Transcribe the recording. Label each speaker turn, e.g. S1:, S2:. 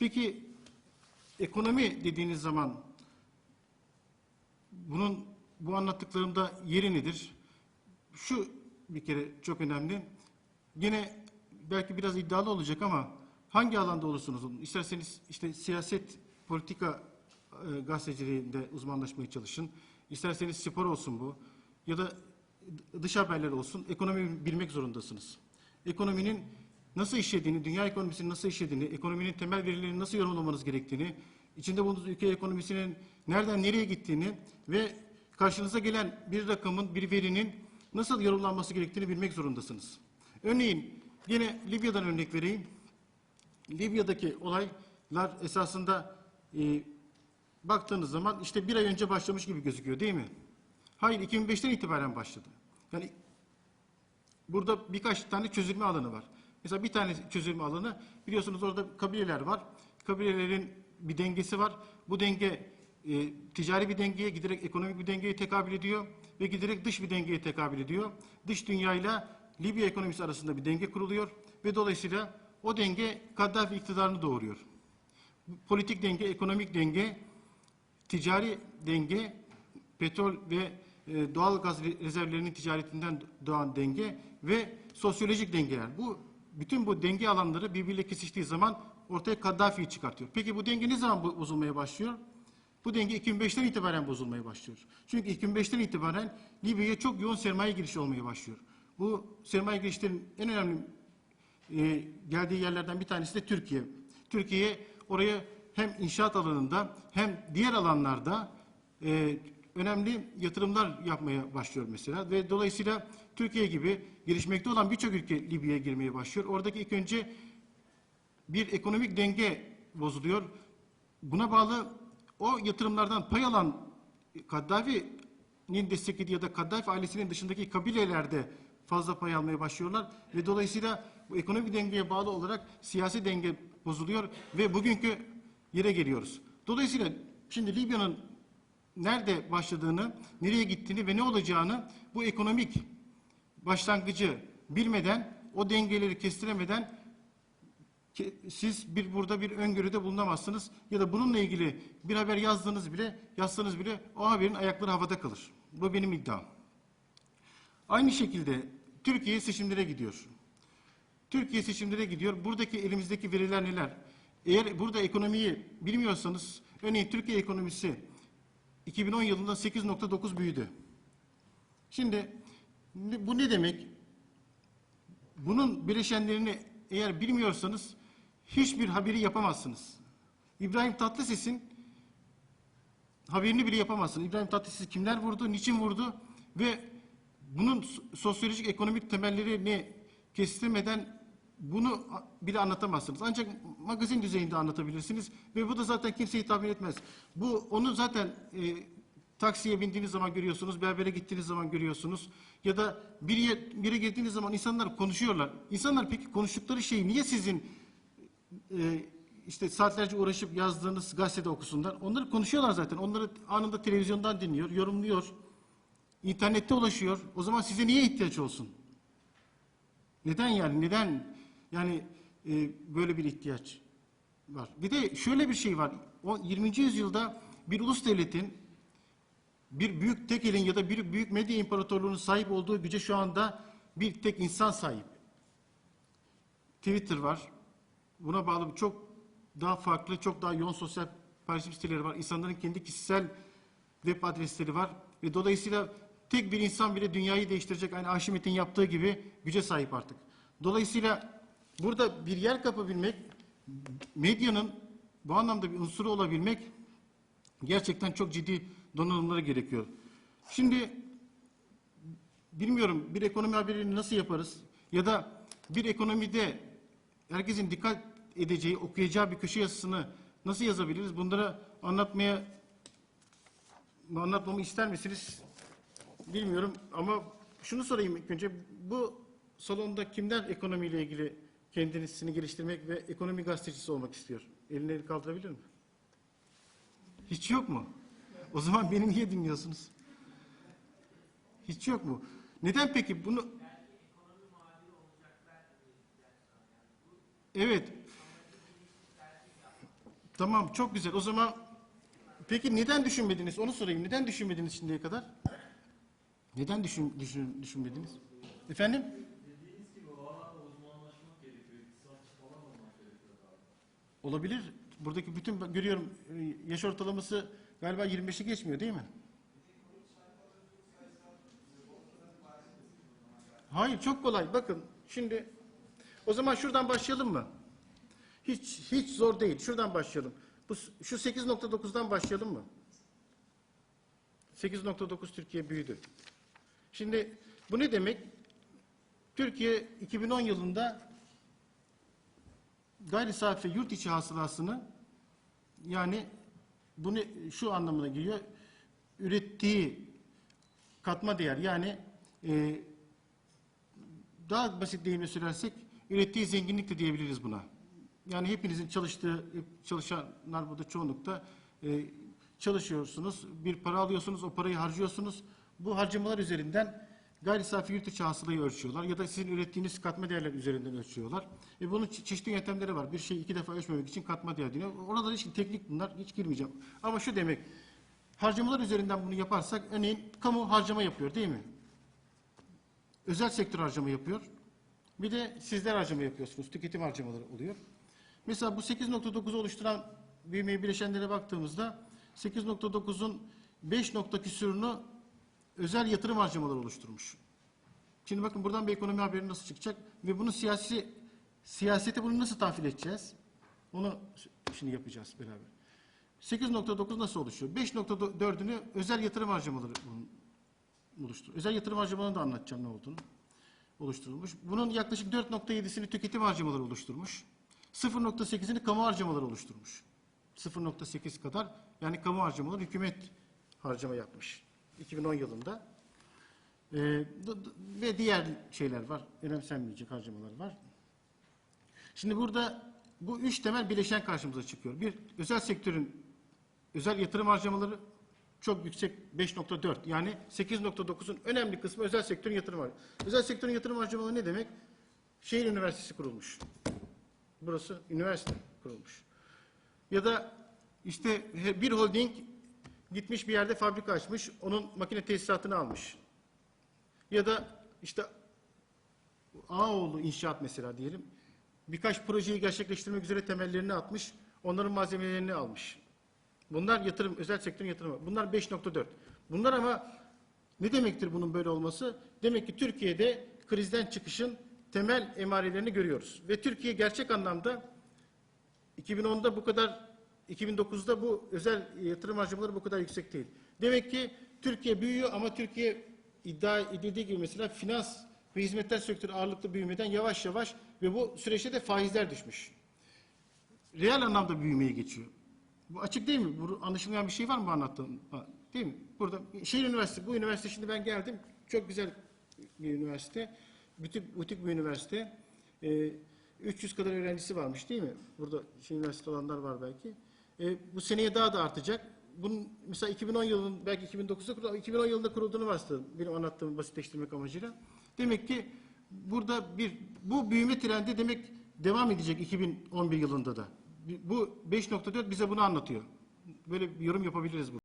S1: Peki ekonomi dediğiniz zaman bunun bu anlattıklarımda yeri nedir? Şu bir kere çok önemli. Yine belki biraz iddialı olacak ama hangi alanda olursunuz olun. İsterseniz işte siyaset, politika e, gazeteciliğinde uzmanlaşmaya çalışın. İsterseniz spor olsun bu. Ya da dış haberler olsun. Ekonomi bilmek zorundasınız. Ekonominin nasıl işlediğini, dünya ekonomisinin nasıl işlediğini, ekonominin temel verilerini nasıl yorumlamanız gerektiğini, içinde bulunduğunuz ülke ekonomisinin nereden nereye gittiğini ve karşınıza gelen bir rakamın, bir verinin nasıl yorumlanması gerektiğini bilmek zorundasınız. Örneğin yine Libya'dan örnek vereyim. Libya'daki olaylar esasında e, baktığınız zaman işte bir ay önce başlamış gibi gözüküyor değil mi? Hayır 2005'ten itibaren başladı. Yani burada birkaç tane çözülme alanı var. Mesela bir tane çözülme alanı biliyorsunuz orada kabileler var. Kabilelerin bir dengesi var. Bu denge e, ticari bir dengeye giderek ekonomik bir dengeye tekabül ediyor ve giderek dış bir dengeye tekabül ediyor. Dış dünyayla Libya ekonomisi arasında bir denge kuruluyor ve dolayısıyla o denge Kaddafi iktidarını doğuruyor. Politik denge, ekonomik denge, ticari denge, petrol ve e, doğal gaz re- rezervlerinin ticaretinden doğan denge ve sosyolojik dengeler. Bu bütün bu denge alanları birbiriyle kesiştiği zaman ortaya Kaddafi'yi çıkartıyor. Peki bu denge ne zaman bo- bozulmaya başlıyor? Bu denge 2005'ten itibaren bozulmaya başlıyor. Çünkü 2005'ten itibaren Libya'ya çok yoğun sermaye girişi olmaya başlıyor. Bu sermaye girişlerin en önemli e, geldiği yerlerden bir tanesi de Türkiye. Türkiye oraya hem inşaat alanında hem diğer alanlarda e, önemli yatırımlar yapmaya başlıyor mesela ve dolayısıyla Türkiye gibi gelişmekte olan birçok ülke Libya'ya girmeye başlıyor. Oradaki ilk önce bir ekonomik denge bozuluyor. Buna bağlı o yatırımlardan pay alan Kaddafi'nin desteklediği ya da Kaddafi ailesinin dışındaki kabilelerde fazla pay almaya başlıyorlar ve dolayısıyla bu ekonomik dengeye bağlı olarak siyasi denge bozuluyor ve bugünkü yere geliyoruz. Dolayısıyla şimdi Libya'nın nerede başladığını, nereye gittiğini ve ne olacağını bu ekonomik başlangıcı bilmeden, o dengeleri kestiremeden siz bir burada bir öngörüde bulunamazsınız ya da bununla ilgili bir haber yazdığınız bile yazsanız bile o haberin ayakları havada kalır. Bu benim iddiam. Aynı şekilde Türkiye seçimlere gidiyor. Türkiye seçimlere gidiyor. Buradaki elimizdeki veriler neler? Eğer burada ekonomiyi bilmiyorsanız, örneğin Türkiye ekonomisi 2010 yılında 8.9 büyüdü. Şimdi ne- bu ne demek? Bunun bileşenlerini eğer bilmiyorsanız hiçbir haberi yapamazsınız. İbrahim Tatlıses'in haberini bile yapamazsınız. İbrahim Tatlıses'i kimler vurdu, niçin vurdu ve bunun so- sosyolojik ekonomik temellerini kestirmeden bunu bile anlatamazsınız. Ancak magazin düzeyinde anlatabilirsiniz ve bu da zaten kimseyi tahmin etmez. Bu onu zaten e, taksiye bindiğiniz zaman görüyorsunuz, berbere gittiğiniz zaman görüyorsunuz ya da bir yer, bir yere girdiğiniz zaman insanlar konuşuyorlar. İnsanlar peki konuştukları şeyi niye sizin e, işte saatlerce uğraşıp yazdığınız gazetede okusunlar? Onları konuşuyorlar zaten. Onları anında televizyondan dinliyor, yorumluyor. İnternette ulaşıyor. O zaman size niye ihtiyaç olsun? Neden yani? Neden yani e, böyle bir ihtiyaç var? Bir de şöyle bir şey var. O 20. yüzyılda bir ulus devletin bir büyük tek elin ya da bir büyük medya imparatorluğunun sahip olduğu güce şu anda bir tek insan sahip. Twitter var. Buna bağlı çok daha farklı, çok daha yoğun sosyal paylaşım siteleri var. İnsanların kendi kişisel web adresleri var. Ve dolayısıyla tek bir insan bile dünyayı değiştirecek aynı Arşimet'in yaptığı gibi güce sahip artık. Dolayısıyla burada bir yer kapabilmek, medyanın bu anlamda bir unsuru olabilmek gerçekten çok ciddi donanımlara gerekiyor. Şimdi bilmiyorum bir ekonomi haberini nasıl yaparız ya da bir ekonomide herkesin dikkat edeceği, okuyacağı bir köşe yazısını nasıl yazabiliriz? Bunları anlatmaya anlatmamı ister misiniz? Bilmiyorum ama şunu sorayım ilk önce. Bu salonda kimler ekonomiyle ilgili kendisini geliştirmek ve ekonomi gazetecisi olmak istiyor? Elini el kaldırabilir mi? Hiç yok mu? O zaman beni niye dinliyorsunuz? Hiç yok mu? Neden peki bunu... Evet. Tamam çok güzel. O zaman peki neden düşünmediniz? Onu sorayım. Neden düşünmediniz şimdiye kadar? Neden düşün, düşün, düşünmediniz? Efendim? Olabilir. Buradaki bütün görüyorum e, yaş ortalaması galiba 25'i geçmiyor değil mi? Hayır çok kolay. Bakın şimdi o zaman şuradan başlayalım mı? Hiç hiç zor değil. Şuradan başlayalım. Bu şu 8.9'dan başlayalım mı? 8.9 Türkiye büyüdü. Şimdi bu ne demek? Türkiye 2010 yılında gayri safi yurt içi hasılasını yani bu ne, şu anlamına geliyor. Ürettiği katma değer yani e, daha basit deyimle söylersek ürettiği zenginlik de diyebiliriz buna. Yani hepinizin çalıştığı, çalışanlar burada çoğunlukta e, çalışıyorsunuz, bir para alıyorsunuz, o parayı harcıyorsunuz. Bu harcamalar üzerinden gayri safi yurt içi hasılayı ölçüyorlar ya da sizin ürettiğiniz katma değerler üzerinden ölçüyorlar. E bunun çe- çeşitli yöntemleri var. Bir şeyi iki defa ölçmemek için katma değer deniyor. Oralar için teknik bunlar, hiç girmeyeceğim. Ama şu demek, harcamalar üzerinden bunu yaparsak, örneğin kamu harcama yapıyor değil mi? özel sektör harcama yapıyor. Bir de sizler harcama yapıyorsunuz. Tüketim harcamaları oluyor. Mesela bu 8.9'u oluşturan büyümeyi bileşenlere baktığımızda 8.9'un 5 nokta küsurunu özel yatırım harcamaları oluşturmuş. Şimdi bakın buradan bir ekonomi haberi nasıl çıkacak ve bunu siyasi siyasete bunu nasıl tahvil edeceğiz? Onu şimdi yapacağız beraber. 8.9 nasıl oluşuyor? 5.4'ünü özel yatırım harcamaları bunun oluştur. Özel yatırım harcamalarını da anlatacağım ne olduğunu. Oluşturulmuş. Bunun yaklaşık 4.7'sini tüketim harcamaları oluşturmuş. 0.8'ini kamu harcamaları oluşturmuş. 0.8 kadar yani kamu harcamaları hükümet harcama yapmış. 2010 yılında. D- ve diğer şeyler var. Önemsenmeyecek harcamalar var. Şimdi burada bu üç temel bileşen karşımıza çıkıyor. Bir, özel sektörün özel yatırım harcamaları çok yüksek 5.4 yani 8.9'un önemli kısmı özel sektörün yatırım harcamaları. Özel sektörün yatırım harcamaları ne demek? Şehir üniversitesi kurulmuş. Burası üniversite kurulmuş. Ya da işte bir holding gitmiş bir yerde fabrika açmış, onun makine tesisatını almış. Ya da işte Ağoğlu inşaat mesela diyelim. Birkaç projeyi gerçekleştirmek üzere temellerini atmış, onların malzemelerini almış. Bunlar yatırım, özel sektörün yatırımı. Bunlar 5.4. Bunlar ama ne demektir bunun böyle olması? Demek ki Türkiye'de krizden çıkışın temel emarelerini görüyoruz. Ve Türkiye gerçek anlamda 2010'da bu kadar, 2009'da bu özel yatırım harcamaları bu kadar yüksek değil. Demek ki Türkiye büyüyor ama Türkiye iddia edildiği gibi mesela finans ve hizmetler sektörü ağırlıklı büyümeden yavaş yavaş ve bu süreçte de faizler düşmüş. Reel anlamda büyümeye geçiyor. Bu açık değil mi? Bu anlaşılmayan bir şey var mı bu anlattığım? Değil mi? Burada şehir üniversitesi, bu üniversite şimdi ben geldim. Çok güzel bir üniversite. Butik, butik bir üniversite. Ee, 300 kadar öğrencisi varmış değil mi? Burada şey üniversite olanlar var belki. Ee, bu seneye daha da artacak. Bunun mesela 2010 yılının belki 2009'da kuruldu, 2010 yılında kurulduğunu varsayalım. Benim anlattığımı basitleştirmek amacıyla. Demek ki burada bir bu büyüme trendi demek devam edecek 2011 yılında da. Bu 5.4 bize bunu anlatıyor. Böyle bir yorum yapabiliriz bu.